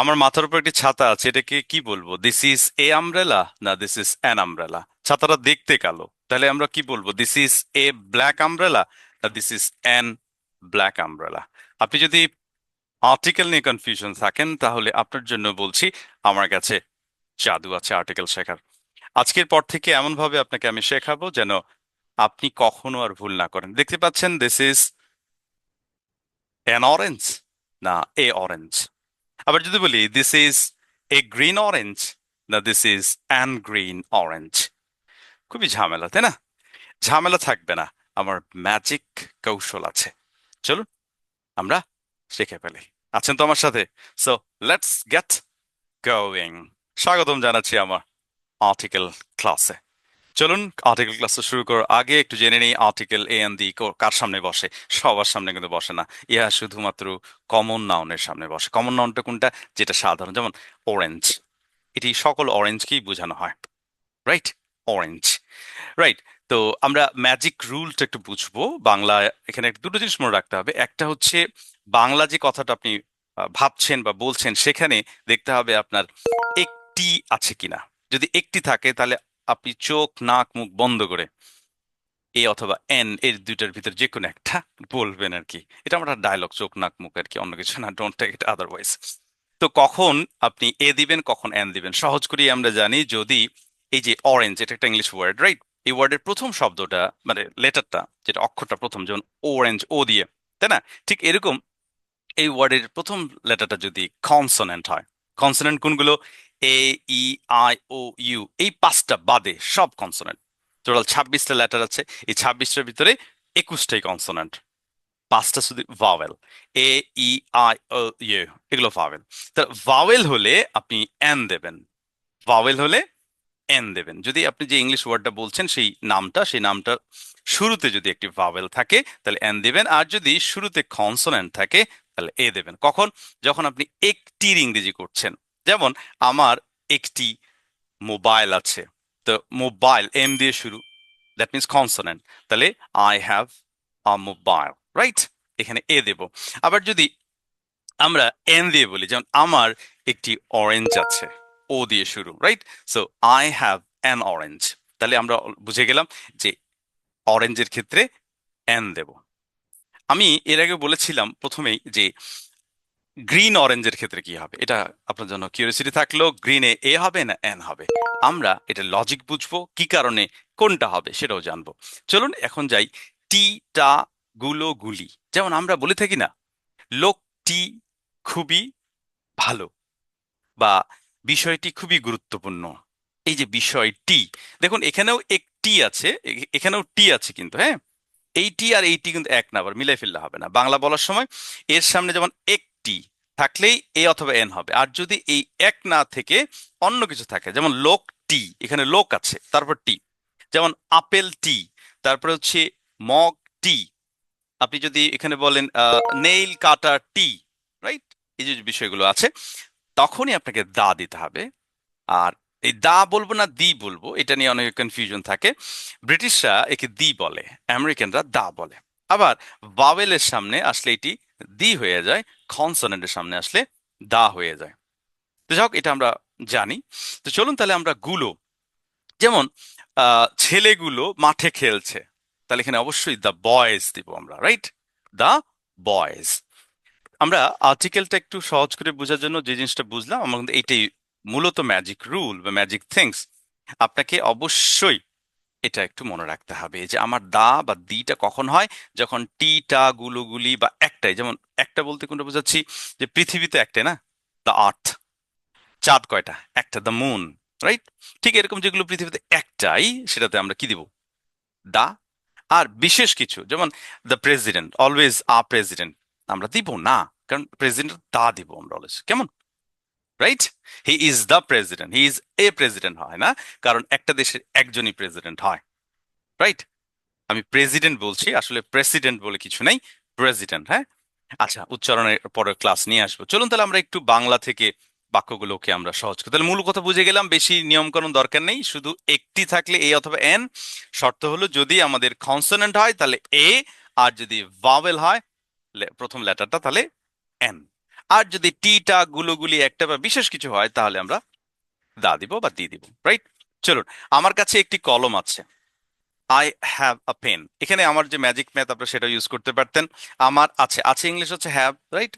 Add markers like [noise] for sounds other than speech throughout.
আমার মাথার উপর একটি ছাতা আছে, এটাকে কি বলব? দিস ইজ এ আমব্রেলা না দিস ইজ অ্যান আমব্রেলা ছাতাটা দেখতে কালো। তাহলে আমরা কি বলব? This is a black umbrella না this is an black umbrella আপনি যদি আর্টিকেল নিয়ে কনফিউশন থাকেন, তাহলে আপনার জন্য বলছি, আমার কাছে জাদু আছে আর্টিকেল শেখার। আজকের পর থেকে এমন ভাবে আপনাকে আমি শেখাবো যেন আপনি কখনো আর ভুল না করেন। দেখতে পাচ্ছেন দিস ইজ অ্যান অরেঞ্জ না এ অরেঞ্জ আবার যদি বলি this is a green orange না this is an green orange খুবই ঝামেলা, তাই না? ঝামেলা থাকবে না। আমার ম্যাজিক কৌশল আছে। চলুন, আমরা শিখে ফেলি। আছেন তো আমার সাথে? সো লেটস গেট গোয়িং স্বাগতম জানাচ্ছি আমার আর্টিকেল ক্লাসে চলুন আর্টিকেল ক্লাসটা শুরু করার আগে একটু জেনে নিই আর্টিকেল এ এন দি কার সামনে বসে? সবার সামনে কিন্তু বসে না। ইহা শুধুমাত্র কমন নাউনের সামনে বসে। কমন নাউনটা কোনটা? যেটা সাধারণ, যেমন অরেঞ্জ এটি সকল অরেঞ্জকেই বোঝানো হয়। রাইট অরেঞ্জ রাইট তো আমরা ম্যাজিক রুলটা একটু বুঝব। বাংলা, এখানে দুটো জিনিস মনে রাখতে হবে। একটা হচ্ছে বাংলা যে কথাটা আপনি ভাবছেন বা বলছেন, সেখানে দেখতে হবে আপনার একটি আছে কিনা। যদি একটি থাকে, তাহলে আপনি চোখ, নাক, মুখ বন্ধ করে এ অথবা এন, এর দুইটার ভিতর যে কোনো একটা বলবেন আর কি। এটা আমার ডায়লগ চোখ, নাক, মুখ আর কি, অন্য কিছু না ডোন্ট টেক ইট আদারওয়াইজ তো কখন আপনি এ দিবেন, কখন এন দিবেন? সহজ করেই আমরা জানি যদি এই যে অরেঞ্জ এটা একটা ইংলিশ ওয়ার্ড রাইট এই ওয়ার্ডের প্রথম শব্দটা মানে লেটারটা, যেটা অক্ষরটা প্রথম, যেমন অরেঞ্জ ও দিয়ে, তাই না? ঠিক এরকম এই ওয়ার্ডের প্রথম লেটারটা যদি কনসোনেন্ট হয় কনসোনেন্ট কোনগুলো? এ ই আই ও ইউ এই পাঁচটা বাদে সব কনসোনেন্ট টোটাল ছাব্বিশটা লেটার আছে, এই ছাব্বিশটার ভিতরে একুশটাই কনসোনেন্ট পাঁচটা শুধু vowel A E I O U এগুলো ভাওয়েল তা ভাওয়েল হলে আপনি এন দেবেন। ভাওয়েল হলে এন দেবেন। যদি আপনি যে ইংলিশ ওয়ার্ডটা বলছেন, সেই নামটা সেই নামটা শুরুতে যদি একটি ভাওয়েল থাকে, তাহলে এন দিবেন। আর যদি শুরুতে কনসোনেন্ট থাকে, তাহলে এ দেবেন। কখন? যখন আপনি একটির ইংরেজি করছেন। যেমন আমার একটি মোবাইল আছে। তো মোবাইল এম দিয়ে শুরু দ্যাট মিনস কনসোনেন্ট তাহলে I have a mobile right এখানে এ দেব। আবার যদি আমরা এন দিয়ে বলি, যেমন আমার একটি অরেঞ্জ আছে ও দিয়ে শুরু right so I have an orange তাহলে আমরা বুঝে গেলাম যে অরেঞ্জের ক্ষেত্রে এন দেব। আমি এর আগে বলেছিলাম প্রথমেই যে গ্রিন অরেঞ্জের ক্ষেত্রে কি হবে? এটা আপনার জন্য কিউরিয়াসিটি থাকল গ্রিনে এ হবে না এন হবে? আমরা এটা লজিক বুঝব, কি কারণে কোনটা হবে সেটাও জানব। চলুন এখন যাই টি টা গুলো গুলি। যেমন আমরা বলে থাকি না, লোকটি খুবই ভালো বা বিষয়টি খুবই গুরুত্বপূর্ণ। এই যে বিষয়টি, দেখুন এখানেও একটি আছে এখানেও টি আছে কিন্তু হ্যাঁ? এইটি আর এইটি কিন্তু এক না, আবার মিলাই ফেললে হবে না। বাংলা বলার সময় এর সামনে যেমন একটি থাকলেই এ অথবা এন হবে। আর যদি এই এক না থেকে অন্য কিছু থাকে, যেমন লোক টি, এখানে লোক আছে, তারপর টি। যেমন আপেল টি, তারপরে হচ্ছে মগ টি। আপনি যদি এখানে বলেন নেইল কাটার টি, রাইট? এই যে বিষয়গুলো আছে, তখনই আপনাকে দা দিতে হবে। আর এই দা বলব না দি বলব, এটা নিয়ে অনেক কনফিউশন থাকে। ব্রিটিশরা একে দি বলে, আমেরিকানরা দা বলে। আবার ভাওয়েলের সামনে আসলে এটি দি হয়ে যায় কনসোনেন্টের সামনে আসলে দা হয়ে যায়। তো যাই হোক, এটা আমরা জানি। তো চলুন তাহলে আমরা গুলো, যেমন ছেলেগুলো মাঠে খেলছে, তাহলে এখানে অবশ্যই দ্য বয়েজ দিব আমরা রাইট দ্য বয়েজ আমরা আর্টিকেলটা একটু সহজ করে বোঝার জন্য যে জিনিসটা বুঝলাম, আমার কিন্তু এইটাই মূলত ম্যাজিক রুল বা ম্যাজিক থিংস আপনাকে অবশ্যই এটা একটু মনে রাখতে হবে যে আমার দা বা দিটা কখন হয়? যখন টিটা, গুলোগুলি বা একটাই, যেমন একটা বলতে কোনটা বোঝাচ্ছি? যে পৃথিবীতে একটাই না? দ্য আর্থ চাঁদ কয়টা? একটা দ্য মুন রাইট ঠিক এরকম যেগুলো পৃথিবীতে একটাই, সেটাতে আমরা কি দিব? দা। আর বিশেষ কিছু, যেমন the president always a president আমরা দিব না। কারণ প্রেসিডেন্ট দা দিব আমরা অলওয়েজ কেমন? Right he is the president he is a president হয় না? কারণ একটা দেশের একজনই প্রেসিডেন্ট হয় রাইট আমি প্রেসিডেন্ট বলছি, আসলে প্রেসিডেন্ট বলে কিছু নেই প্রেসিডেন্ট হ্যাঁ? আচ্ছা উচ্চারণের পরের ক্লাস নিয়ে আসব। চলুন তাহলে আমরা একটু বাংলা থেকে বাক্যগুলোকে আমরা সহজ করি। তাহলে মূল কথা বুঝে গেলাম, বেশি নিয়মকানুন দরকার নেই, শুধু একটি থাকলে এ অথবা এন শর্ত হলো, যদি আমাদের কনসোনেন্ট হয়, তাহলে এ আর যদি ভাওয়েল হয় প্রথম লেটারটা, তাহলে আর যদি টিটা গুলোগুলি একটা বা বিশেষ কিছু হয়, তাহলে আমরা দা দিব বা দিয়ে দিব রাইট চলুন, আমার কাছে একটি কলম আছে। আই হ্যাভ আ পেন এখানে আমার যে ম্যাজিক ম্যাথ আপনারা সেটা ইউজ করতে পারতেন। আমার আছে আছে ইংলিশ হচ্ছে হ্যাভ রাইট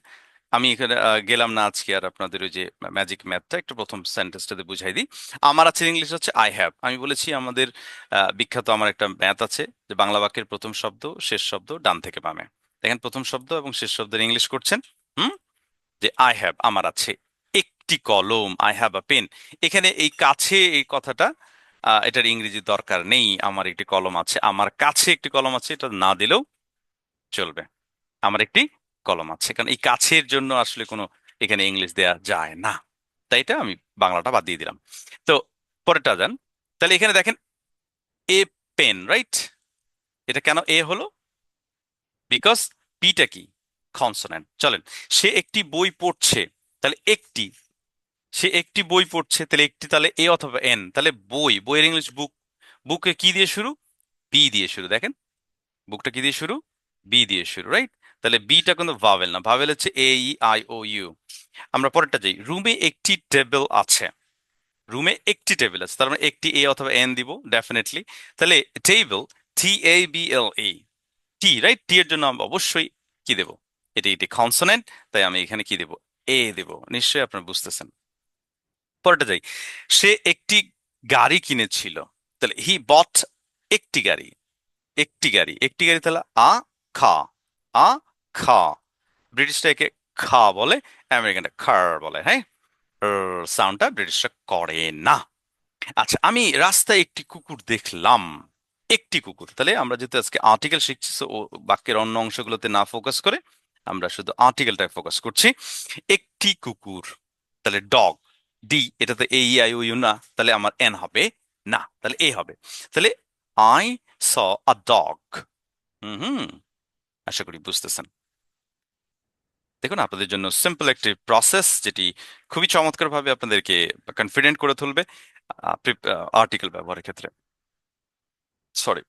আমি এখানে গেলাম না আজকে আর আপনাদের ওই যে ম্যাজিক ম্যাথটা একটু প্রথম সেন্টেন্সটাতে বুঝাই দিই। আমার আছে ইংলিশ হচ্ছে আই হ্যাভ আমি বলেছি আমাদের বিখ্যাত আমার একটা ম্যাথ আছে, যে বাংলা বাক্যের প্রথম শব্দ, শেষ শব্দ, ডান থেকে বামে। দেখেন প্রথম শব্দ এবং শেষ শব্দের ইংলিশ করছেন। যে আই হ্যাভ আমার আছে। একটি কলম আই হ্যাভ আ পেন এখানে এই কাছে এই কথাটা এটার ইংরেজি দরকার নেই। আমার একটি কলম আছে। আমার কাছে একটি কলম আছে, এটা না দিলেও চলবে। আমার একটি কলম আছে। কারণ এই কাছের জন্য আসলে কোনো এখানে ইংলিশ দেয়া যায় না। তাই এটা আমি বাংলাটা বাদ দিয়ে দিলাম। তো, পরেরটা যান। তাহলে এখানে দেখেন, এ পেন, রাইট? এটা কেন এ হলো? বিকজ পিটা কি? কনসোনেন্ট চলেন, সে একটি বই পড়ছে, তাহলে একটি, সে একটি বই পড়ছে, তাহলে একটি তাহলে এ অথবা এন, তাহলে বই, বইয়ের ইংলিশ বুক বুকে কি দিয়ে শুরু? বি দিয়ে শুরু, দেখেন বুকটা কি দিয়ে শুরু? বি দিয়ে শুরু রাইট তাহলে বিটা কিন্তু ভাওয়েল না ভাওয়েল হচ্ছে এ ই আই ও ইউ আমরা পরেরটা যাই, রুমে একটি টেবিল আছে, রুমে একটি টেবিল আছে, তার মানে একটি এ অথবা এন দিব ডেফিনেটলি তাহলে table T A B L A T right T এর জন্য আমরা অবশ্যই কি দেব? এটি একটি কনসোনেন্ট তাই আমি এখানে কি দেব? এ দেব। নিশ্চয়ই আপনারা বুঝতেছেন। পরেরটা যাই। সে একটি গাড়ি কিনেছিল। তাহলে হি বট একটি গাড়ি। একটি গাড়ি। একটি গাড়ি তাহলে আ, খা। আ, খা। ব্রিটিশরা একে খা বলে আমেরিকানটা খার বলে হ্যাঁ? সাউন্ডটা ব্রিটিশরা করে না। আচ্ছা আমি রাস্তায় একটি কুকুর দেখলাম। একটি কুকুর। তাহলে আমরা যেহেতু আজকে আর্টিকেল শিখছি ও বাক্যের অন্য অংশগুলোতে না ফোকাস করে আমরা শুধু আর্টিকেলটায় ফোকাস করছি। একটি কুকুর, তাহলে ডগ ডি এটাতে এ ই আই ইউ না, তাহলে আমার এন হবে। না, তাহলে এ হবে। তাহলে আই স আ ডগ হুম আশা করি বুঝতেছেন। দেখুন, আপনাদের জন্য সিম্পল একটি প্রসেস যেটি খুবই চমৎকারভাবে আপনাদেরকে কনফিডেন্ট করে তুলবে আর্টিকেল ব্যবহারের ক্ষেত্রে। সরি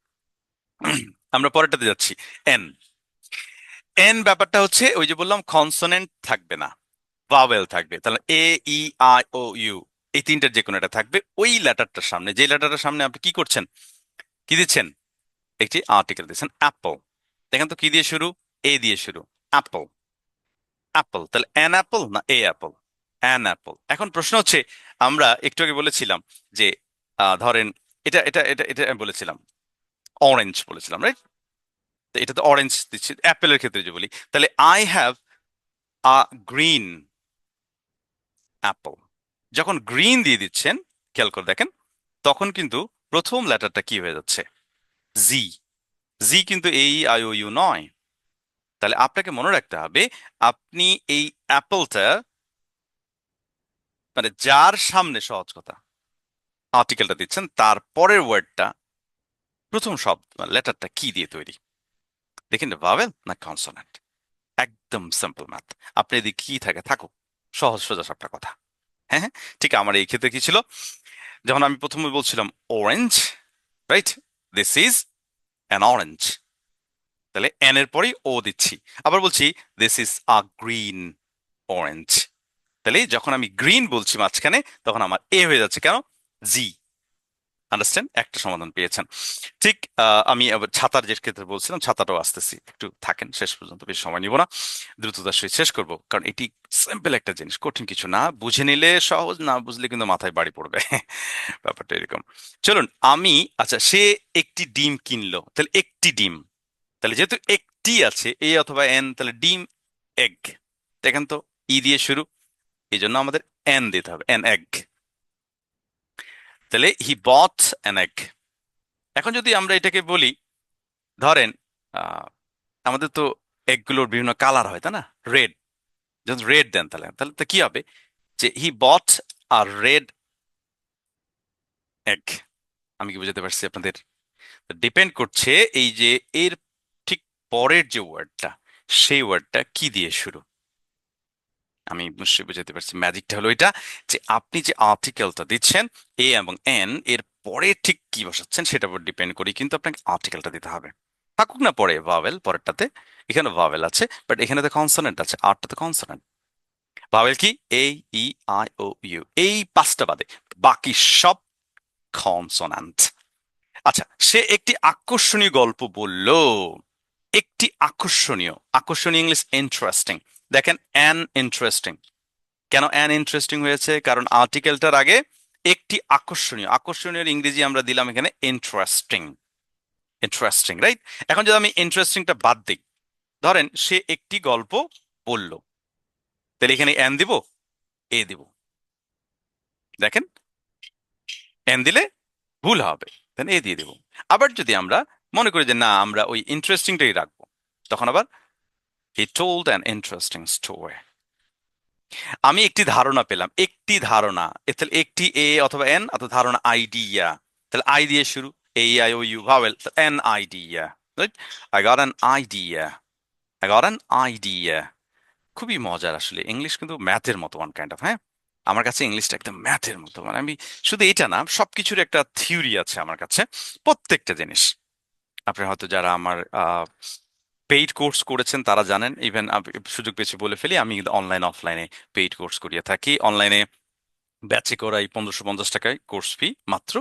আমরা পরেরটাতে যাচ্ছি। এন এন ব্যাপারটা হচ্ছে ওই যে বললাম কনসোনেন্ট থাকবে না ভাওয়েল থাকবে, তাহলে এ ই আই ও ইউ এই তিনটার যে কোনো একটা থাকবে ওই লেটারটার সামনে, যে লেটারটার সামনে আপনি কি করছেন? কি দিচ্ছেন? একটি আর্টিকেল দিচ্ছেন অ্যাপল দেখেন তো কি দিয়ে শুরু? এ দিয়ে শুরু অ্যাপল অ্যাপল তাহলে অ্যান অ্যাপল না এ অ্যাপল অ্যান অ্যাপল এখন প্রশ্ন হচ্ছে, আমরা একটু আগে বলেছিলাম যে ধরেন এটা এটা এটা এটা বলেছিলাম অরেঞ্জ বলেছিলাম রাইট এটা তো অরেঞ্জ দিচ্ছি অ্যাপেলের ক্ষেত্রে যে বলি, তাহলে I have a green apple যখন গ্রিন দিয়ে দিচ্ছেন, খেয়াল করে দেখেন, তখন কিন্তু প্রথম লেটারটা কি হয়ে যাচ্ছে? জি জি কিন্তু এই আই ইউ নয়। তাহলে আপনাকে মনে রাখতে হবে, আপনি এই অ্যাপলটা মানে যার সামনে সহজ কথা আর্টিকেলটা দিচ্ছেন তারপরের ওয়ার্ডটা প্রথম শব্দ, লেটারটা কি দিয়ে তৈরি? দেখেন ভাবেন না কনসোনেন্ট একদম সিম্পল ম্যাথ আপনি যদি কি থাকে, থাকুক। সহজ সোজা সবটা কথা। হ্যাঁ হ্যাঁ? ঠিক আমার এই ক্ষেত্রে কি ছিল? যখন আমি প্রথমে বলছিলাম orange right this is an orange তাহলে এন এর পরেই ও দিচ্ছি। আবার বলছি this is a green orange তাহলে যখন আমি গ্রিন বলছি মাঝখানে, তখন আমার এ হয়ে যাচ্ছে কেন? জি আন্ডারস্ট্যান্ড একটা সমাধান পেয়েছেন। ঠিক আমি আবার ছাতার যে ক্ষেত্রে বলছিলাম, ছাতাটাও আসতেছি। একটু থাকেন, শেষ পর্যন্ত বেশি সময় নিব না। দ্রুততার সহিত শেষ করব, কারণ এটি সিম্পল একটা জিনিস, কঠিন কিছু না। বুঝে নিলে সহজ, না বুঝলে কিন্তু মাথায় বাড়ি পড়বে। [laughs] ব্যাপারটা এরকম। চলুন, আমি আচ্ছা সে একটি ডিম কিনলো, তাহলে একটি ডিম, তাহলে যেহেতু একটি আছে, এ অথবা এন, তাহলে ডিম এগ দেখেন তো, ই দিয়ে শুরু এই জন্য আমাদের এন দিতে হবে, এন এগ তাহলে হি বট অ্যান এগ এখন যদি আমরা এটাকে বলি, ধরেন আমাদের তো এগগুলোর বিভিন্ন কালার হয়, তাই না? রেড যখন রেড দেন তাহলে তাহলে তো কি হবে? যে হি বট আর রেড এগ আমি কি বুঝাতে পারছি আপনাদের? ডিপেন্ড করছে এই যে এর ঠিক পরের যে ওয়ার্ডটা সেই ওয়ার্ডটা কি দিয়ে শুরু? আমি নিশ্চয়ই বুঝাতে পারছি। ম্যাজিকটা হলো এটা যে আপনি যে আর্টিকেলটা দিচ্ছেন, এ এবং এন, এর পরে ঠিক কি বসাচ্ছেন সেটার উপর ডিপেন্ড করি কিন্তু আপনাকে আর্টিকেলটা দিতে হবে। থাকুক না পরে ভাওয়েল, পরেরটাতে। এখানে ভাওয়েল আছে, বাট এখানে তো কনসোনেন্ট আছে আরটাতে কনসোনেন্ট ভাওয়েল কি? A, E, I, O, U. এই পাঁচটা বাদে বাকি সব কনসোনান্ট আচ্ছা সে একটি আকর্ষণীয় গল্প বলল। একটি আকর্ষণীয়। আকর্ষণীয় ইংলিশ ইন্টারেস্টিং দেখেন অ্যান ইন্টারেস্টিং কেন অ্যান ইন্টারেস্টিং হয়েছে? কারণ আর্টিকেলটার আগে একটি আকর্ষণীয় আকর্ষণীয় ইংরেজি আমরা দিলাম এখানে ইন্টারেস্টিং ইন্টারেস্টিং রাইট এখন যদি আমি ইন্টারেস্টিংটা বাদ দিই, ধরেন সে একটি গল্প বলল। তাহলে এখানে অ্যান দিব এ দিব। দেখেন এন দিলে ভুল হবে এ দিয়ে দেব। আবার যদি আমরা মনে করি যে না, আমরা ওই ইন্টারেস্টিংটাই রাখব, তখন আবার he told an interesting story আমি একটি ধারণা পেলাম। একটি ধারণা তাহলে একটি এ অথবা এন অথবা ধারণা আইডিয়া তাহলে আই দিয়ে শুরু। A I O U vowel an idea right I got an idea I got an idea খুবই মজার আসলে। ইংলিশ কিন্তু ম্যাথের মতো ওয়ান কাইন্ড অফ হ্যাঁ? আমার কাছে ইংলিশটা একদম ম্যাথের মতো। মানে আমি শুধু এটা না, সবকিছুর একটা থিওরি আছে আমার কাছে। প্রত্যেকটা জিনিস। আপনি হয়তো যারা আমার পেইড কোর্স করেছেন, তারা জানেন। ইভেন সুযোগ পেয়েছি বলে ফেলি, আমি অনলাইন অফলাইনে পেইড কোর্স করিয়ে থাকি। অনলাইনে ব্যাচে করাই পনেরোশো পঞ্চাশ টাকায় কোর্স ফি মাত্র।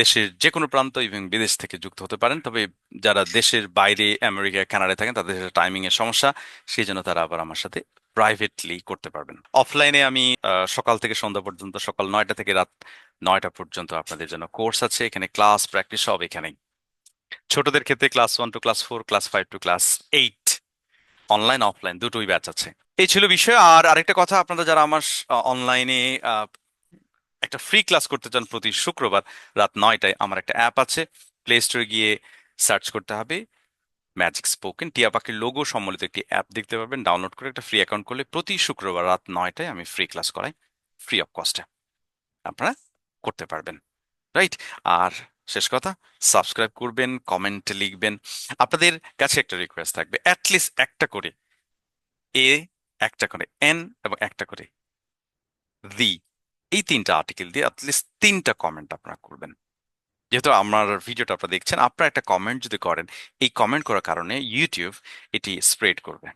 দেশের যে কোনো প্রান্ত এবং বিদেশ থেকে যুক্ত হতে পারেন। তবে যারা দেশের বাইরে আমেরিকা, কানাডায় থাকেন, তাদের টাইমিং এর সমস্যা, সেই জন্য তারা আবার আমার সাথে প্রাইভেটলি করতে পারবেন। অফলাইনে আমি সকাল থেকে সন্ধ্যা পর্যন্ত সকাল নয়টা থেকে রাত নয়টা পর্যন্ত আপনাদের জন্য কোর্স আছে। এখানে ক্লাস প্র্যাকটিস সব এখানেই। ছোটদের ক্ষেত্রে class one two class four class five two class eight online offline দুটোই ব্যাচ আছে। এই ছিল বিষয়। আর আরেকটা কথা, আপনারা যারা আমার অনলাইনে একটা ফ্রি ক্লাস করতে চান প্রতি শুক্রবার রাত নয়টায়, আমার একটা অ্যাপ আছে। প্লে স্টোরে গিয়ে সার্চ করতে হবে ম্যাজিক স্পোকেন টিয়া পাখির লোগো সম্বলিত একটি অ্যাপ দেখতে পাবেন। ডাউনলোড করে একটা ফ্রি অ্যাকাউন্ট করলে প্রতি শুক্রবার রাত নয়টায় আমি ফ্রি ক্লাস করাই। ফ্রি অফ কস্টে আপনারা করতে পারবেন। রাইট আর শেষ কথা। সাবস্ক্রাইব করবেন, কমেন্ট লিখবেন। আপনাদের কাছে একটা রিকোয়েস্ট থাকবে অ্যাটলিস্ট একটা করে এ একটা করে এন এবং একটা করে দি এই তিনটা আর্টিকেল দিয়ে অ্যাটলিস্ট তিনটা কমেন্ট আপনারা করবেন। যেহেতু আমার ভিডিওটা আপনারা দেখছেন, আপনারা একটা কমেন্ট যদি করেন, এই কমেন্ট করার কারণে ইউটিউব এটি স্প্রেড করবে।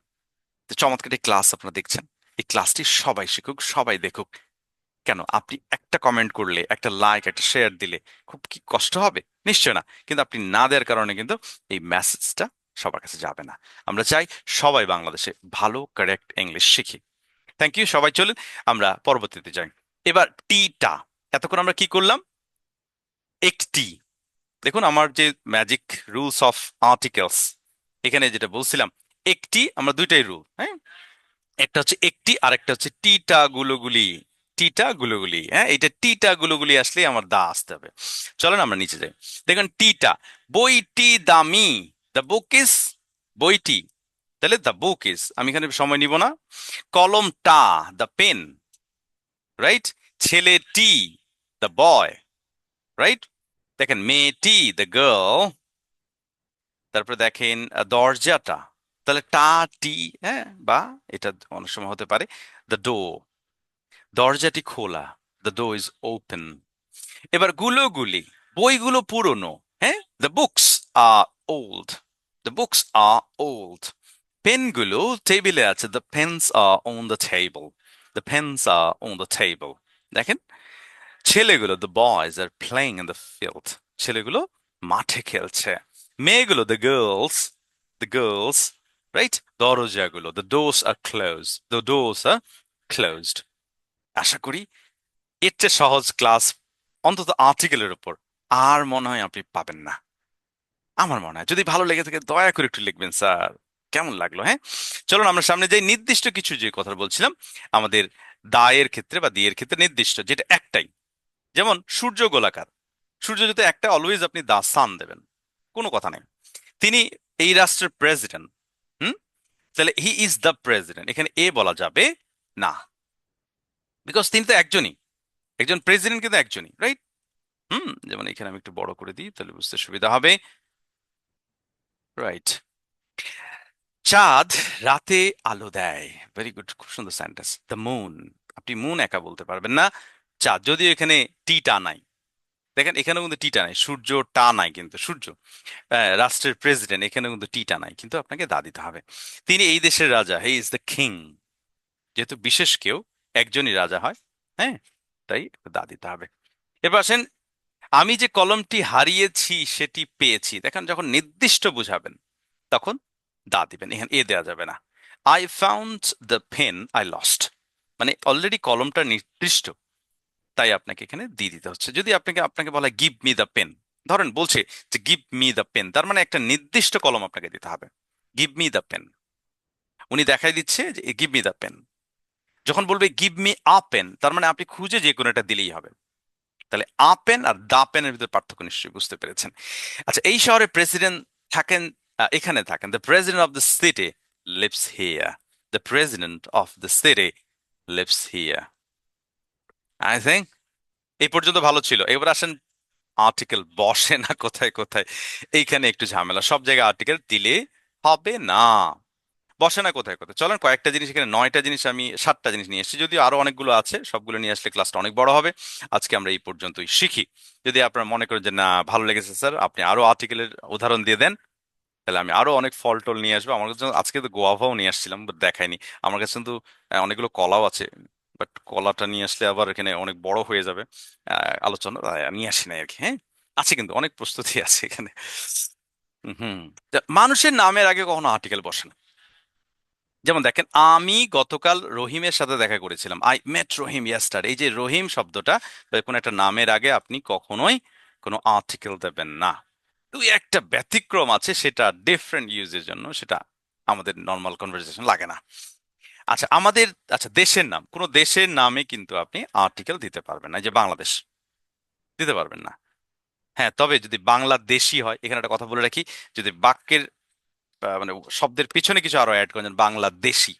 তো চমৎকার ক্লাস আপনারা দেখছেন। এই ক্লাসটি সবাই শিখুক, সবাই দেখুক। কেন? আপনি একটা কমেন্ট করলে, একটা লাইক একটা শেয়ার দিলে খুব কি কষ্ট হবে? নিশ্চয় না। কিন্তু আপনি না দেওয়ার কারণে কিন্তু এই মেসেজটা সবার কাছে যাবে না। আমরা চাই সবাই বাংলাদেশে ভালো কারেক্ট ইংলিশ শিখি। থ্যাংক ইউ সবাই চলুন, আমরা পরবর্তীতে যাই। এবার টিটা এতক্ষণ আমরা কি করলাম? একটি। দেখুন, আমার যে ম্যাজিক রুলস অফ আর্টিকেলস এখানে যেটা বলছিলাম, একটি, আমরা দুইটাই রুল হ্যাঁ? একটা হচ্ছে একটি আর একটা হচ্ছে টিটা গুলোগুলি টিটা গুলোগুলি হ্যাঁ? এটা টিটা গুলোগুলি আসলে আমার দা আসতে হবে। চলেন আমরা নিচে যাই। দেখুন, টিটা, বইটি দামি। দ্য বুক ইজ বইটি, তাহলে দ্য বুক ইজ আমি এখানে সময় নিব না। কলমটা দ্য পেন রাইট ছেলেটি দ্য বয় রাইট দেখেন, মেয়েটি দ্য গার্ল তারপরে দেখেন দরজাটা, তাহলে টা, টি হ্যাঁ? বা এটা অনেক সময় হতে পারে দ্য ডো দরজাটি খোলা দ্য ডো ইজ ওপেন এবার গুলোগুলি, বইগুলো পুরনো হ্যাঁ? The books are old the books are old পেনগুলো টেবিলে আছে the pens are on the table the pens are on the table দেখেন, ছেলেগুলো the boys are playing in the field ছেলেগুলো মাঠে খেলছে। মেয়েগুলো the girls the girls right দরজাগুলো the doors are close the doors are closed আশা করি এর চেয়ে সহজ ক্লাস অন্তত আর্টিকেলের উপর আর মনে হয় আপনি পাবেন না। আমার মনে হয়, যদি ভালো লেগে থাকে দয়া করে একটু লিখবেন, স্যার। কেমন লাগল হ্যাঁ? চলুন আমরা সামনে যাই, নির্দিষ্ট কিছু যে কথা বলছিলাম, আমাদের দায়ের ক্ষেত্রে বা দিয়ের ক্ষেত্রে নির্দিষ্ট, যেটা একটাই। যেমন, সূর্য গোলাকার। সূর্য যদি একটা অলওয়েজ আপনি দা সান দেবেন। কোনো কথা নেই। তিনি এই রাষ্ট্রের প্রেসিডেন্ট হুম? তাহলে হি ইজ দ্য প্রেসিডেন্ট এখানে এ বলা যাবে না। বিকজ তিনি তো একজনই। একজন প্রেসিডেন্ট কিন্তু একজনই রাইট হুম, যেমন এখানে আমি একটু বড় করে দিই, তাহলে বুঝতে সুবিধা হবে। রাইট চাঁদ রাতে আলো দেয়। ভেরি গুড খুব সুন্দর সেন্টেন্স দ্য মুন আপনি মুন একা বলতে পারবেন না। চাঁদ, যদিও এখানে টিটা নাই। দেখেন, এখানেও কিন্তু টিটা নাই। সূর্য টা নাই কিন্তু, সূর্য। রাষ্ট্রের প্রেসিডেন্ট এখানে কিন্তু টিটা নাই। কিন্তু আপনাকে দা দিতে হবে। তিনি এই দেশের রাজা হি ইজ দ্য কিং যেহেতু বিশেষ কেউ একজনই রাজা হয় হ্যাঁ? তাই দা দিতে হবে। এবার আসেন, আমি যে কলমটি হারিয়েছি, সেটি পেয়েছি। দেখেন, যখন নির্দিষ্ট বুঝাবেন, তখন দা দিবেন। এখানে এ দেওয়া যাবে না। I found the pen I lost মানে অলরেডি কলমটা নির্দিষ্ট, তাই আপনাকে এখানে দিয়ে দিতে হচ্ছে। যদি আপনাকে আপনাকে বলা গিভ মি দ্য পেন ধরেন বলছে যে গিভ মি দ্য পেন তার মানে একটা নির্দিষ্ট কলম আপনাকে দিতে হবে। গিভ মি দ্য পেন উনি দেখাই দিচ্ছে যে গিভ মি দ্য পেন যখন বলবে গিভ মি আ পেন তার মানে আপনি খুঁজে যে কোনো একটা দিলেই হবে। তাহলে আ পেন আর দা পেনের ভিতরে পার্থক্য নিশ্চয়ই বুঝতে পেরেছেন। আচ্ছা এই শহরে প্রেসিডেন্ট থাকেন এখানে থাকেন। The president of the city lives here the president of the city lives here I think এই পর্যন্ত ভালো ছিল। এবার আসেন আর্টিকেল বসে না, কোথায় কোথায়? এইখানে একটু ঝামেলা। সব জায়গায় আর্টিকেল দিলে হবে না। বসে না কোথায় কোথায়? চলেন কয়েকটা জিনিস এখানে, নয়টা জিনিস আমি, সাতটা জিনিস নিয়ে এসেছি। যদিও আরও অনেকগুলো আছে, সবগুলো নিয়ে আসলে ক্লাসটা অনেক বড় হবে। আজকে আমরা এই পর্যন্তই শিখি। যদি আপনারা মনে করেন যে, না, ভালো লেগেছে স্যার, আপনি আরও আর্টিকেলের উদাহরণ দিয়ে দেন, তাহলে আমি আরও অনেক ফল টল নিয়ে আসব। আমার কাছে আজকে তো গোয়াভাও নিয়ে আসছিলাম বাট দেখাইনি আমার কাছে কিন্তু অনেকগুলো কলাও আছে বাট কলাটা নিয়ে আসলে আবার এখানে অনেক বড় হয়ে যাবে আলোচনা নিয়ে আসি নাই আর কি হ্যাঁ? আছে কিন্তু, অনেক প্রস্তুতি আছে এখানে। হুম মানুষের নামের আগে কখনো আর্টিকেল বসে না। যেমন দেখেন, আমি গতকাল রহিমের সাথে দেখা করেছিলাম। আই মেট রহিম ইয়াস্টার এই যে রহিম শব্দটা কোনো একটা নামের আগে আপনি কখনোই কোনো আর্টিকেল দেবেন না। দুই একটা ব্যতিক্রম আছে, সেটা ডিফারেন্ট ইউজের জন্য, সেটা আমাদের নর্মাল কনভারসেশন লাগে না। আচ্ছা আমাদের আচ্ছা দেশের নাম। কোনো দেশের নামে কিন্তু আপনি আর্টিকেল দিতে পারবেন না। যে বাংলাদেশ, দিতে পারবেন না। হ্যাঁ তবে যদি বাংলাদেশি হয়, এখানে একটা কথা বলে রাখি, যদি বাক্যের মানে শব্দের পিছনে কিছু আরও অ্যাড করেন বাংলাদেশি।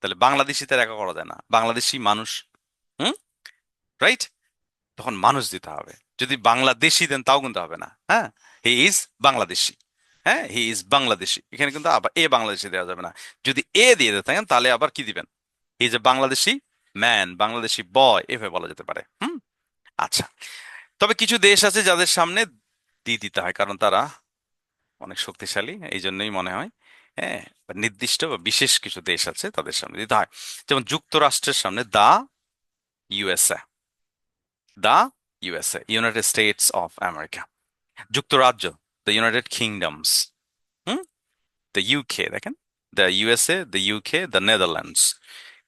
তাহলে বাংলাদেশি তার একা করা যায় না। বাংলাদেশি মানুষ, হুম? রাইট তখন মানুষ দিতে হবে। যদি বাংলাদেশি দেন, তাও কিন্তু হবে না। হ্যাঁ? He is Bangladeshi. হ্যাঁ? He is Bangladeshi. এখানে কিন্তু আবার এ বাংলাদেশি দেওয়া যাবে না। যদি এ দিয়ে দিতে থাকেন তাহলে আবার কি দিবেন? Is a Bangladeshi man Bangladeshi boy এভাবে বলা যেতে পারে। হুম? আচ্ছা। তবে কিছু দেশ আছে যাদের সামনে দিয়ে দিতে হয়, কারণ তারা অনেক শক্তিশালী এই জন্যই মনে হয়। হ্যাঁ নির্দিষ্ট বা বিশেষ কিছু দেশ আছে তাদের সামনে দিতে হয়। যেমন যুক্তরাষ্ট্রের সামনে the USA the USA United States of America. যুক্তরাজ্য the United Kingdoms, hmm? The UK দেখেন the USA the UK the Netherlands.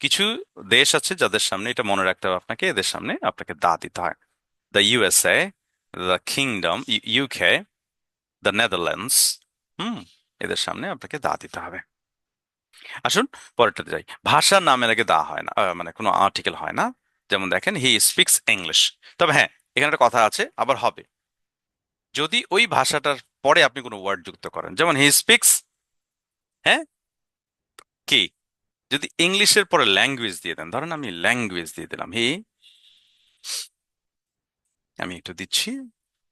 কিছু দেশ আছে যাদের সামনে, এটা মনে রাখতে হবে আপনাকে, এদের সামনে আপনাকে দা দিতে হয়। The USA the kingdom UK the Netherlands হুম, এদের সামনে আপনাকে দা দিতে হবে। আসুন, পরেরটাতে যাই। ভাষার নামের আগে দা হয় না মানে কোনো আর্টিকেল হয় না। যেমন দেখেন হি স্পিক্স ইংলিশ তবে হ্যাঁ এখানে একটা কথা আছে, আবার হবে। যদি ওই ভাষাটার পরে আপনি কোনো ওয়ার্ড যুক্ত করেন, যেমন হি স্পিক্স হ্যাঁ? কি? যদি ইংলিশের পরে ল্যাঙ্গুয়েজ দিয়ে দেন, ধরেন আমি ল্যাঙ্গুয়েজ দিয়ে দিলাম হি আমি একটু দিচ্ছি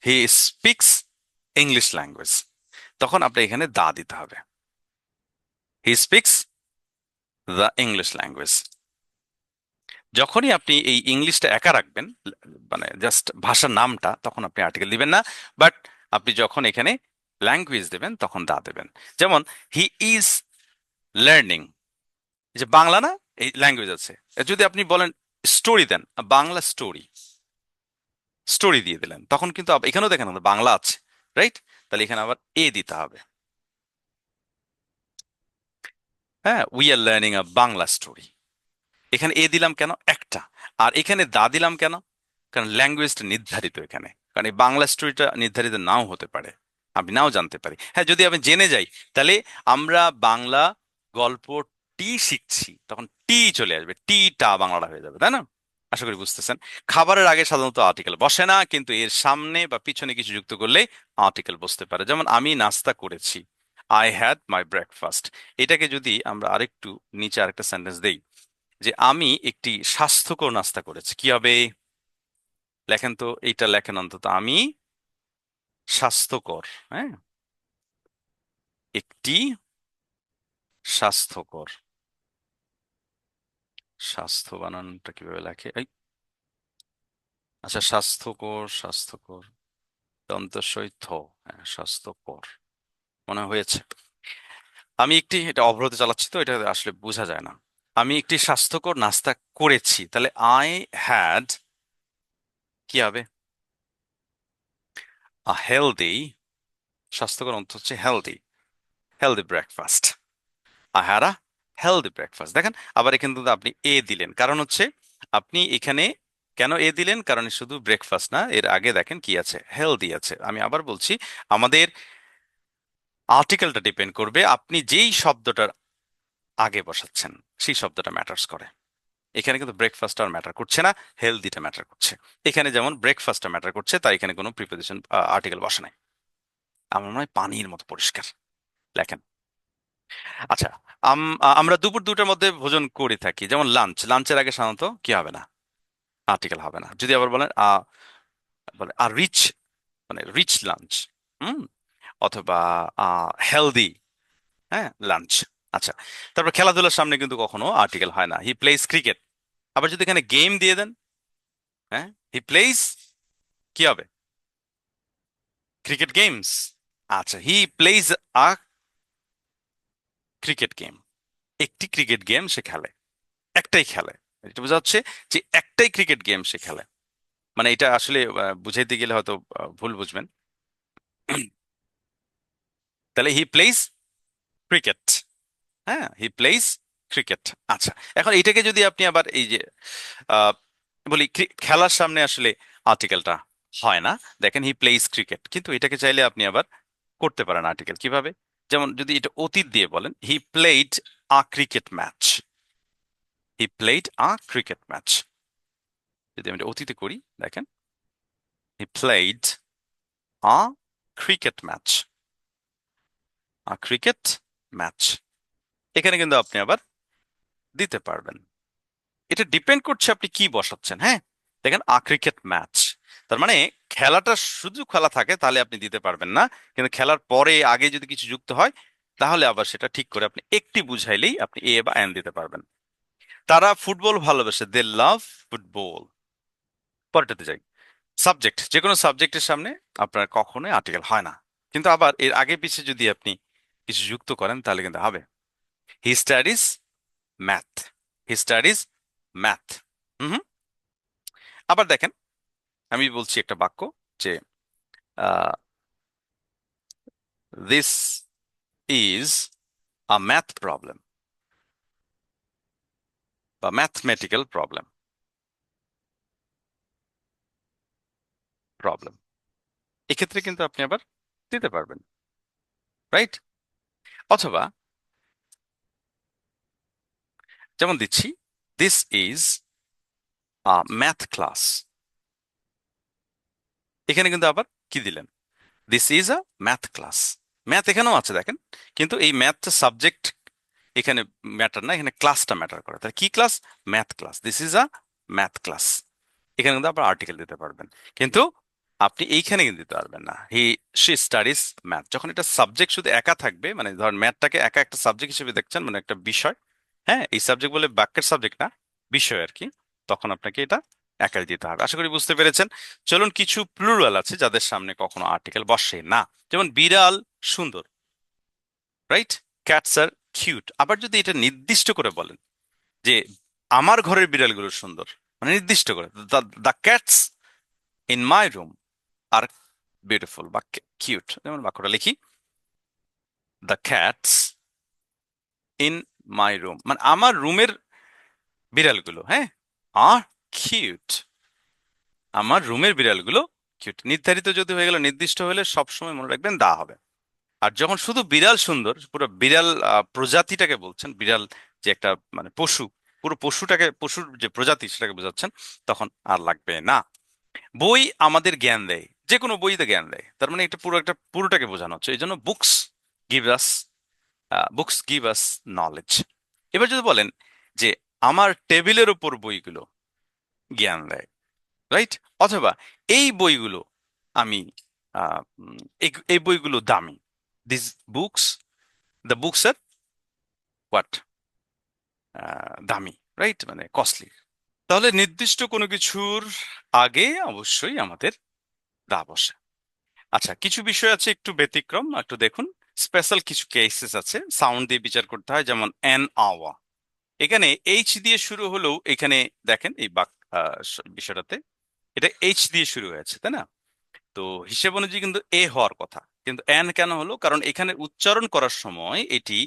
হি স্পিক্স ইংলিশ ল্যাঙ্গুয়েজ তখন আপনি এখানে দা দিতে হবে। He speaks the English language যখনই আপনি এই ইংলিশটা একা রাখবেন মানে জাস্ট ভাষার নামটা, তখন আপনি আর্টিকেল দিবেন না বাট আপনি যখন এখানে ল্যাঙ্গুয়েজ দেবেন, তখন দা দেবেন। যেমন হি ইজ লার্নিং যে বাংলা না, এই ল্যাঙ্গুয়েজ আছে। যদি আপনি বলেন স্টোরি দেন, বাংলা স্টোরি স্টোরি দিয়ে দিলেন, তখন কিন্তু এখানেও দেখেন বাংলা আছে। রাইট তাহলে এখানে আবার এ দিতে হবে। হ্যাঁ we are learning a Bangla story এখানে এ দিলাম কেন? একটা। আর এখানে দা দিলাম কেন? কারণ ল্যাঙ্গুয়েজটা নির্ধারিত এখানে। কারণ এই বাংলা স্টোরিটা নির্ধারিত নাও হতে পারে। আমি নাও জানতে পারি। হ্যাঁ যদি আমি জেনে যাই, তাহলে আমরা বাংলা গল্প টি শিখছি, তখন টি চলে আসবে। টি টা বাংলাটা হয়ে যাবে, তাই না? আশা করি বুঝতেছেন। খাবারের আগে সাধারণত আর্টিকেল বসে না, কিন্তু এর সামনে বা পিছনে কিছু যুক্ত করলে আর্টিকেল বসতে পারে। যেমন, আমি নাস্তা করেছি। আই হ্যাড মাই ব্রেকফাস্ট এটাকে যদি আমরা আরেকটু নিচে আরেকটা সেন্টেন্স দেই, যে আমি একটি স্বাস্থ্যকর নাস্তা করেছি। কি হবে? লেখেন তো, এইটা লেখেন অন্তত, আমি স্বাস্থ্যকর। হ্যাঁ? একটি স্বাস্থ্যকর। স্বাস্থ্য বানানটা কীভাবে লেখে এই আচ্ছা স্বাস্থ্যকর স্বাস্থ্যকর দন্তস্বই থ হ্যাঁ স্বাস্থ্যকর, মনে হয়েছে। আমি একটি, এটা অবরোধে চালাচ্ছি তো, এটা আসলে বোঝা যায় না। আমি একটি স্বাস্থ্যকর নাস্তা করেছি, তাহলে আই হ্যাড কি হবে? আ হেলদি, স্বাস্থ্যকর অর্থ হচ্ছে healthy healthy breakfast. I had a healthy breakfast দেখেন, আবার এখানে কিন্তু আপনি এ দিলেন। কারণ হচ্ছে, আপনি এখানে কেন এ দিলেন? কারণ শুধু ব্রেকফাস্ট না, এর আগে দেখেন কি আছে? হেলদি আছে। আমি আবার বলছি, আমাদের আর্টিকেলটা ডিপেন্ড করবে আপনি যেই শব্দটার আগে বসাচ্ছেন, সেই শব্দটা ম্যাটার্স করে। এখানে কিন্তু ব্রেকফাস্ট আর ম্যাটার করছে না হেলদিটা ম্যাটার করছে। এখানে যেমন ব্রেকফাস্টটা ম্যাটার করছে, তাই এখানে কোনো প্রিপারেশন আর্টিকেল বসে নাই। আমার মনে হয় পানির মতো পরিষ্কার। লেখেন আচ্ছা আম- আমরা দুপুর দুটার মধ্যে ভোজন করে থাকি। যেমন লাঞ্চ লাঞ্চের আগে সাধারণত কি হবে না? আর্টিকেল হবে না। যদি আবার বলেন, আ, বলে রিচ মানে রিচ লাঞ্চ হুম? অথবা হেলদি হ্যাঁ লাঞ্চ আচ্ছা। তারপর খেলাধুলার সামনে কিন্তু কখনো আর্টিকেল হয় না। হি প্লেস ক্রিকেট আবার যদি এখানে গেম দিয়ে দেন হ্যাঁ হি প্লেস কি হবে? ক্রিকেট গেমস আচ্ছা he plays a cricket game একটি ক্রিকেট গেম সে খেলে, একটাই খেলে। এটা বোঝা যাচ্ছে যে একটাই ক্রিকেট গেম সে খেলে। মানে এটা আসলে বুঝাইতে গেলে হয়তো ভুল বুঝবেন। তাহলে হি প্লেস ক্রিকেট হ্যাঁ হি প্লেস ক্রিকেট আচ্ছা এখন এটাকে যদি আপনি আবার এই যে বলি খেলার সামনে আসলে আর্টিকেলটা হয় না, দেখেন হি প্লেস ক্রিকেট কিন্তু এটাকে চাইলে আপনি আবার করতে পারেন আর্টিকেল কীভাবে? যেমন যদি এটা অতীত দিয়ে বলেন he played a cricket match he played a cricket match যদি আমি অতীতে করি, দেখেন he played a cricket match a cricket match এখানে কিন্তু আপনি আবার দিতে পারবেন। এটা ডিপেন্ড করছে আপনি কি বসাচ্ছেন হ্যাঁ? দেখেন আ ক্রিকেট ম্যাচ তার মানে খেলাটা শুধু খেলা থাকে তাহলে আপনি দিতে পারবেন না, কিন্তু খেলার পরে আগে যদি কিছু যুক্ত হয়, তাহলে আবার সেটা ঠিক করে আপনি একটি বুঝাইলেই আপনি এ বা এন দিতে পারবেন। তারা ফুটবল ভালোবাসে দে লাভ ফুটবল পরেটাতে যাই। সাবজেক্ট যে কোনো সাবজেক্টের সামনে আপনার কখনোই আর্টিকেল হয় না। কিন্তু আবার এর আগে পিছে যদি আপনি কিছু যুক্ত করেন, তাহলে কিন্তু হবে। He studies math he studies math হুম। আবার দেখেন আমি বলছি একটা বাক্য যে this is a math problem বা ম্যাথমেটিক্যাল প্রবলেম প্রবলেম এক্ষেত্রে কিন্তু আপনি আবার দিতে পারবেন রাইট অথবা যেমন দিচ্ছি this is a math class এখানে কিন্তু আবার কি দিলেন? This is a math class math এখানেও আছে দেখেন, কিন্তু এই ম্যাথ সাবজেক্ট এখানে ম্যাটার না, এখানে ক্লাসটা ম্যাটার করে। তাহলে কি class math class this is a math class এখানে কিন্তু আবার আর্টিকেল দিতে পারবেন। কিন্তু আপনি এইখানে কিন্তু দিতে পারবেন না। হি শি স্টাডিজ ম্যাথ যখন এটা সাবজেক্ট শুধু একা থাকবে মানে ধরেন ম্যাথটাকে একা একটা সাবজেক্ট হিসেবে দেখছেন মানে একটা বিষয় হ্যাঁ? এই সাবজেক্ট বলে বাক্যের সাবজেক্ট না, বিষয় আর কি, তখন আপনাকে এটা একাই দিতে হবে। আশা করি বুঝতে পেরেছেন। চলুন কিছু প্লুরাল আছে যাদের সামনে কখনো আর্টিকেল বসে না। যেমন বিড়াল সুন্দর রাইট ক্যাটস আর কিউট আবার যদি এটা নির্দিষ্ট করে বলেন যে আমার ঘরের বিড়ালগুলো সুন্দর মানে নির্দিষ্ট করে the cats in my room are beautiful বা কিউট যেমন বাক্যটা লিখি the cats in my room মানে আমার রুমের বিড়ালগুলো হ্যাঁ আর কিউট আমার রুমের বিড়ালগুলো কিউট নির্ধারিত যদি হয়ে গেল, নির্দিষ্ট হলে সবসময় মনে রাখবেন দা হবে। আর যখন শুধু বিড়াল সুন্দর, পুরো বিড়াল প্রজাতিটাকে বলছেন, বিড়াল যে একটা মানে পশু, পুরো পশুটাকে, পশুর যে প্রজাতি সেটাকে বোঝাচ্ছেন, তখন আর লাগবে না। বই আমাদের জ্ঞান দেয় যে কোনো বইতে জ্ঞান দেয়। তার মানে এটা পুরো একটা, পুরোটাকে বোঝানো হচ্ছে। এই জন্য books give us books give us knowledge এবার যদি বলেন যে আমার টেবিলের ওপর বইগুলো জ্ঞান দেয় রাইট অথবা এই বইগুলো আমি এই- বইগুলো দামি। This books the books are what দামি রাইট মানে কস্টলি তাহলে নির্দিষ্ট কোনো কিছুর আগে অবশ্যই আমাদের দা বসে। আচ্ছা কিছু বিষয় আছে একটু ব্যতিক্রম একটু দেখুন। স্পেশাল কিছু কেসেস আছে সাউন্ড দিয়ে বিচার করতে হয় যেমন অ্যান আওয়া এখানে এইচ দিয়ে শুরু হলেও এখানে দেখেন এই বাক আহ, স- বিষয়টাতে, এটা এইচ দিয়ে শুরু হয়েছে, তাই না? তো হিসেব অনুযায়ী কিন্তু এ হওয়ার কথা। কিন্তু এন কেন হলো? কারণ এখানে উচ্চারণ করার সময় এটি,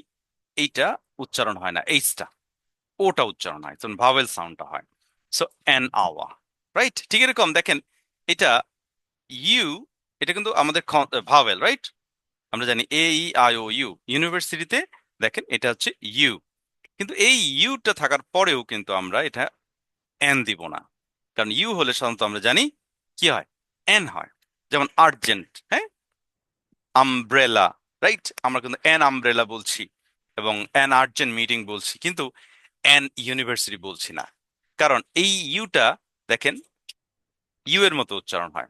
এইটা উচ্চারণ হয় না এইচটা ওটা উচ্চারণ হয় তখন ভাওয়েল সাউন্ডটা হয়। সো এন আওয়া রাইট ঠিক এরকম, দেখেন, এটা ইউ এটা কিন্তু আমাদের ভাওয়েল রাইট আমরা জানি এ ই আই ও ইউ ইউনিভার্সিটিতে দেখেন, এটা হচ্ছে ইউ কিন্তু এই ইউটা থাকার পরেও কিন্তু আমরা এটা এন দিব না। কারণ ইউ হলে সাধারণত আমরা জানি কি হয়? এন হয়। যেমন আর্জেন্ট হ্যাঁ? আমব্রেলা রাইট আমরা কিন্তু এন আমব্রেলা বলছি এবং এন আর্জেন্ট মিটিং বলছি, কিন্তু এন ইউনিভার্সিটি বলছি না। কারণ এই ইউটা দেখেন ইউ এর মতো উচ্চারণ হয়।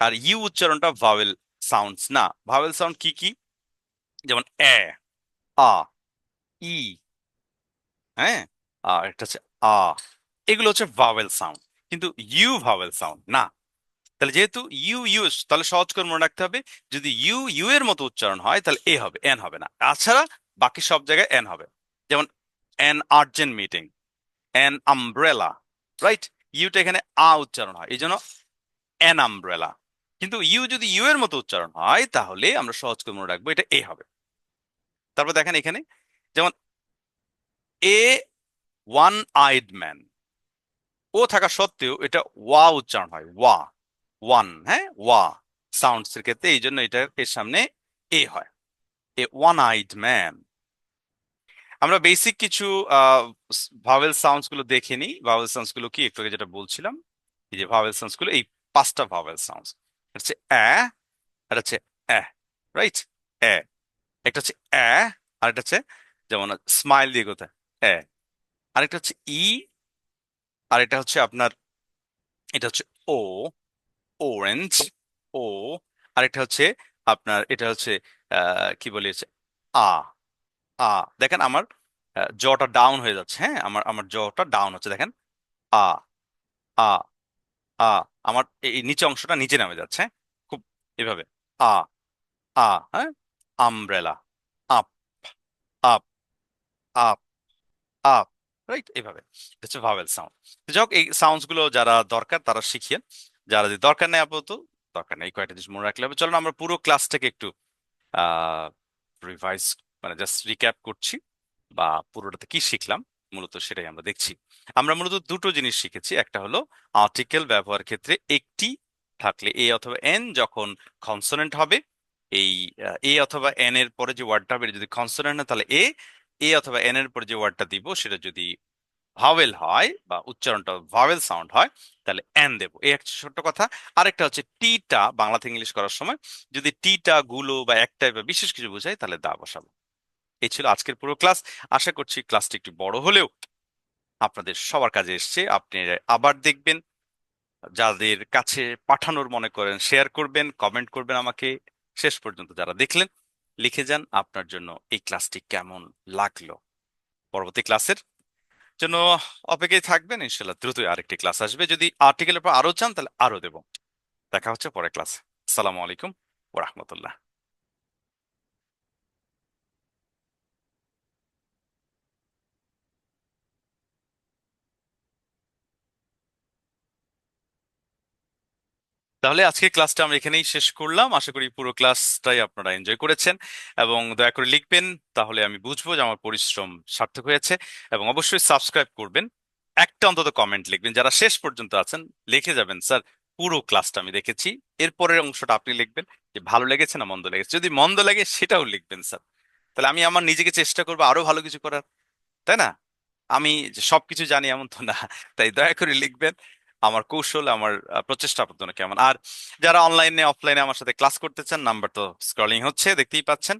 আর ইউ উচ্চারণটা ভাওয়েল সাউন্ডস না। ভাওয়েল সাউন্ড কি কি? যেমন এ, আ, ই হ্যাঁ? আর একটা হচ্ছে আ। এগুলো হচ্ছে ভাওয়েল সাউন্ড কিন্তু ইউ ভাওয়েল সাউন্ড না। তাহলে যেহেতু ইউ ইউস তাহলে সহজ করে মনে রাখতে হবে, যদি ইউ ইউ এর মতো উচ্চারণ হয়, তাহলে এ হবে এন হবে না। তাছাড়া বাকি সব জায়গায় এন হবে। যেমন an urgent meeting an umbrella right Yuta এখানে আ উচ্চারণ হয় এই জন্য এন আমব্রেলা কিন্তু ইউ যদি ইউ এর মতো উচ্চারণ হয়, তাহলে আমরা সহজ করে মনে রাখব এটা এ হবে। তারপর দেখেন এখানে, যেমন a one eyed man O থাকা সত্ত্বেও এটা ওয়া উচ্চারণ হয়, ওয়া, ওয়ান হ্যাঁ ওয়া সাউন্ডস এর ক্ষেত্রে এই জন্য এটা এর সামনে এ হয়। এ ওয়ান আইড ম্যান আমরা বেসিক কিছু ভাওয়েল সাউন্ডসগুলো দেখে নিই। ভাওয়েল সাউন্ডসগুলো কি? একটু আগে যেটা বলছিলাম, এই যে ভাওয়েল সাউন্ডসগুলো এই পাঁচটা ভাওয়েল সাউন্ডস এটা হচ্ছে অ্যা, আর হচ্ছে অ্যা রাইট অ্যা। একটা হচ্ছে অ্যা, আর একটা হচ্ছে, যেমন স্মাইল দিয়ে কোথায় অ্যা। আরেকটা হচ্ছে ই আর এটা হচ্ছে আপনার, এটা হচ্ছে ও ওরেঞ্জ ও আর এটা হচ্ছে আপনার, এটা হচ্ছে কি বলি হচ্ছে? আ আ। দেখেন আমার জটা ডাউন হয়ে যাচ্ছে হ্যাঁ? আমার আমার জটা ডাউন হচ্ছে। দেখেন, আ আ আ। আমার এই নিচে অংশটা নিচে নামে যাচ্ছে হ্যাঁ? খুব এভাবে। আ আ হ্যাঁ? Umbrella up up up up right এইভাবে হচ্ছে ভাওয়েল সাউন্ড যাই হোক, এই সাউন্ডসগুলো যারা দরকার, তারা শিখিয়ে, যারা যদি দরকার নেই আপাতত, দরকার নেই, কয়েকটা জিনিস মনে রাখলে হবে। চলো আমরা পুরো ক্লাসটাকে একটু রিভাইজ মানে জাস্ট রিক্যাপ করছি, বা পুরোটাতে কি শিখলাম, মূলত সেটাই আমরা দেখছি। আমরা মূলত দুটো জিনিস শিখেছি। একটা হলো আর্টিকেল ব্যবহার ক্ষেত্রে একটি থাকলে এ অথবা এন যখন কনসোনেন্ট হবে, এই এ অথবা এন এর পরে যে ওয়ার্ডটা হবে যদি কনসোনেন্ট হয়, তাহলে এ এ অথবা এন এর পরে যে ওয়ার্ডটা দিব, সেটা যদি ভাওয়েল হয় বা উচ্চারণটা ভাওয়েল সাউন্ড হয়, তাহলে এন দেবো। এই একটা ছোট্ট কথা। আরেকটা হচ্ছে টিটা বাংলা থেকে ইংলিশ করার সময় যদি টিটা গুলো বা একটা বা বিশেষ কিছু বোঝায়, তাহলে দা বসাবো। এই ছিল আজকের পুরো ক্লাস আশা করছি ক্লাসটি একটু বড় হলেও আপনাদের সবার কাজে এসছে। আপনি আবার দেখবেন। যাদের কাছে পাঠানোর মনে করেন শেয়ার করবেন কমেন্ট করবেন আমাকে। শেষ পর্যন্ত যারা দেখলেন লিখে যান আপনার জন্য এই ক্লাসটি কেমন লাগল। পরবর্তী ক্লাসের জন্য অপেক্ষায় থাকবেন ইনশাল্লাহ দ্রুতই আরেকটি ক্লাস আসবে। যদি আর্টিকেলের পর আরও চান তাহলে আরও দেব। দেখা হচ্ছে পরে ক্লাস। আসসালামু আলাইকুম ও তাহলে আজকে ক্লাসটা আমরা এখানেই শেষ করলাম। আশা করি পুরো ক্লাসটাই আপনারা এনজয় করেছেন এবং দয়া করে লিখবেন, তাহলে আমি বুঝব যে আমার পরিশ্রম সার্থক হয়েছে এবং অবশ্যই সাবস্ক্রাইব করবেন। একটা অন্তত কমেন্ট লিখবেন, যারা শেষ পর্যন্ত আছেন, লিখে যাবেন, স্যার, পুরো ক্লাসটা আমি দেখেছি। এরপরের অংশটা আপনি লিখবেন যে, ভালো লেগেছে না মন্দ লেগেছে? যদি মন্দ লাগে, সেটাও লিখবেন, স্যার। তাহলে আমি আমার নিজেকে চেষ্টা করব আরও ভালো কিছু করার, তাই না? আমি সবকিছু জানি এমন তো না, তাই দয়া করে লিখবেন। আমার কৌশল, আমার প্রচেষ্টা আপনার কেমন। আর যারা অনলাইনে অফলাইনে আমার সাথে ক্লাস করতে চান নাম্বার তো স্ক্রলিং হচ্ছে, দেখতেই পাচ্ছেন।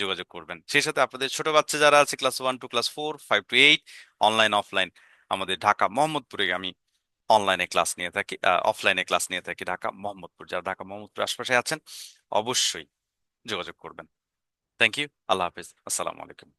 যোগাযোগ করবেন। সেই সাথে আপনাদের ছোট বাচ্চা যারা আছে class one two class four five two eight online offline আমাদের ঢাকা, মোহাম্মদপুরে আমি অনলাইনে ক্লাস নিয়ে থাকি অফলাইনে ক্লাস নিয়ে থাকি ঢাকা, মোহাম্মদপুর। যারা ঢাকা, মোহাম্মদপুর আশপাশে আছেন, অবশ্যই যোগাযোগ করবেন। থ্যাংক ইউ আল্লাহ হাফিজ। আসসালামু আলাইকুম।